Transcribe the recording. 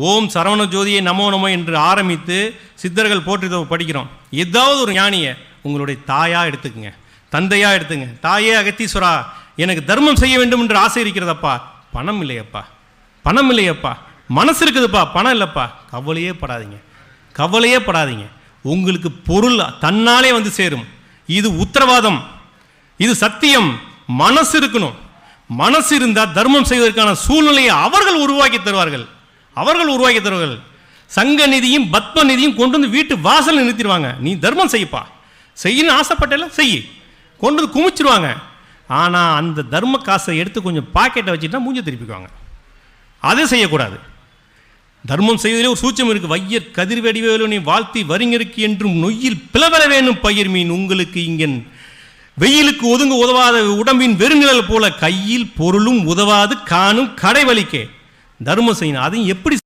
ஓம் சரவண ஜோதியை நமோ நமோ என்று ஆரம்பித்து சித்தர்கள் போற்றி படிக்கிறோம். ஏதாவது ஒரு ஞானியை உங்களுடைய தாயாக எடுத்துக்கங்க. தந்தையாக எடுத்துங்க. தாயே அகத்தீஸ்வரா எனக்கு தர்மம் செய்ய வேண்டும் என்று ஆசை இருக்கிறதப்பா? பணம் இல்லையப்பா. பணம் இல்லையப்பா. மனசு இருக்குதுப்பா. பணம் இல்லைப்பா. கவலையே படாதீங்க. கவலையே படாதீங்க. உங்களுக்கு பொருள் தன்னாலே வந்து சேரும். இது உத்தரவாதம். இது சத்தியம். மனசு இருக்கணும். மனசு இருந்தால் தர்மம் செய்வதற்கான சூழ்நிலையை அவர்கள் உருவாக்கி தருவார்கள். அவர்கள் உருவாக்கி தருவார்கள் சங்க நிதியும் பத்ம நிதியும் கொண்டு வந்து வீட்டு வாசலில் நிறுத்திடுவாங்க. நீ தர்மம் செய்யப்பா. செய்யணும்னு ஆசைப்பட்டல செய் கொண்டு வந்து குமிச்சிருவாங்க ஆனால் அந்த தர்ம காசை எடுத்து கொஞ்சம் பாக்கெட்டை வச்சுட்டா மூஞ்ச திருப்பிக்குவாங்க அதை செய்யக்கூடாது. தர்மம் செய்வதிலே ஒரு சூச்சம் இருக்கு. வையர் கதிர்வடிவேலு நீ வாழ்த்தி வரிஞருக்கு என்றும் நொய்யில் பிளவர வேணும் பயிர் மீன். உங்களுக்கு இங்கன் வெயிலுக்கு ஒதுங்க உதவாத உடம்பின் வெறுநிழல் போல கையில் பொருளும் உதவாது காணும் கடைவழிக்கே. தர்மம் செய்யணும். அதையும் எப்படி